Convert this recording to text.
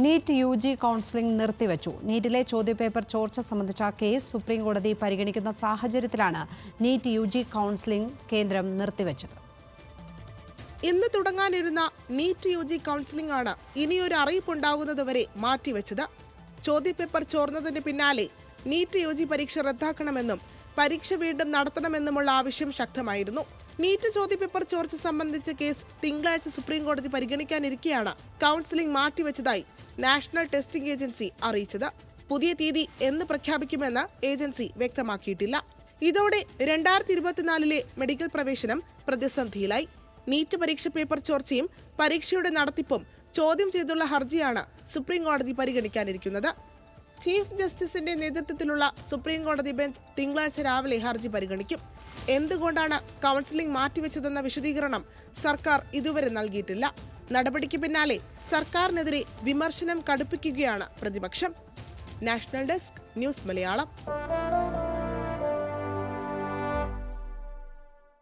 NEET U G counselling നിർത്തിവച്ചു. നീറ്റിലെ ചോദ്യപേപ്പർ ചോർച്ച സംബന്ധിച്ച കേസ് സുപ്രീംകോടതി പരിഗണിക്കുന്ന സാഹചര്യത്തിലാണ് നീറ്റ് യു ജി കൗൺസിലിംഗ് കേന്ദ്രം നിർത്തിവച്ചത്. ഇന്ന് തുടങ്ങാനിരുന്ന നീറ്റ് യു ജി കൗൺസിലിംഗ് ആണ് ഇനിയൊരു അറിയിപ്പുണ്ടാകുന്നതുവരെ മാറ്റിവെച്ചത്. ചോദ്യപേപ്പർ ചോർന്നതിന് പിന്നാലെ നീറ്റ് യു ജി പരീക്ഷ റദ്ദാക്കണമെന്നും പരീക്ഷ വീണ്ടും നടത്തണമെന്നുമുള്ള ആവശ്യം ശക്തമായിരുന്നു. നീറ്റ് ചോദ്യപേപ്പർ ചോർച്ച സംബന്ധിച്ച കേസ് തിങ്കളാഴ്ച സുപ്രീം കോടതി പരിഗണിക്കാനിരിക്കെയാണ് കൗൺസിലിംഗ് മാറ്റിവെച്ചതായി നാഷണൽ ടെസ്റ്റിംഗ് ഏജൻസി അറിയിച്ചത്. പുതിയ തീയതി എന്ന് പ്രഖ്യാപിക്കുമെന്ന് ഏജൻസി വ്യക്തമാക്കിയിട്ടില്ല. ഇതോടെ രണ്ടായിരത്തി ഇരുപത്തിനാലിലെ മെഡിക്കൽ പ്രവേശനം പ്രതിസന്ധിയിലായി. നീറ്റ് പരീക്ഷ പേപ്പർ ചോർച്ചയും പരീക്ഷയുടെ നടത്തിപ്പും ചോദ്യം ചെയ്തുള്ള ഹർജിയാണ് സുപ്രീം കോടതി പരിഗണിക്കാനിരിക്കുന്നത്. ചീഫ് ജസ്റ്റിസിന്റെ നേതൃത്വത്തിലുള്ള സുപ്രീം കോടതി ബെഞ്ച് തിങ്കളാഴ്ച രാവിലെ ഹർജി പരിഗണിക്കും. എന്തുകൊണ്ടാണ് കൗൺസിലിംഗ് മാറ്റിവെച്ചതെന്ന വിശദീകരണം സർക്കാർ ഇതുവരെ നൽകിയിട്ടില്ല. നടപടിക്ക് പിന്നാലെ സർക്കാരിനെതിരെ വിമർശനം കടുപ്പിക്കുകയാണ് പ്രതിപക്ഷം. National desk news Malayalam.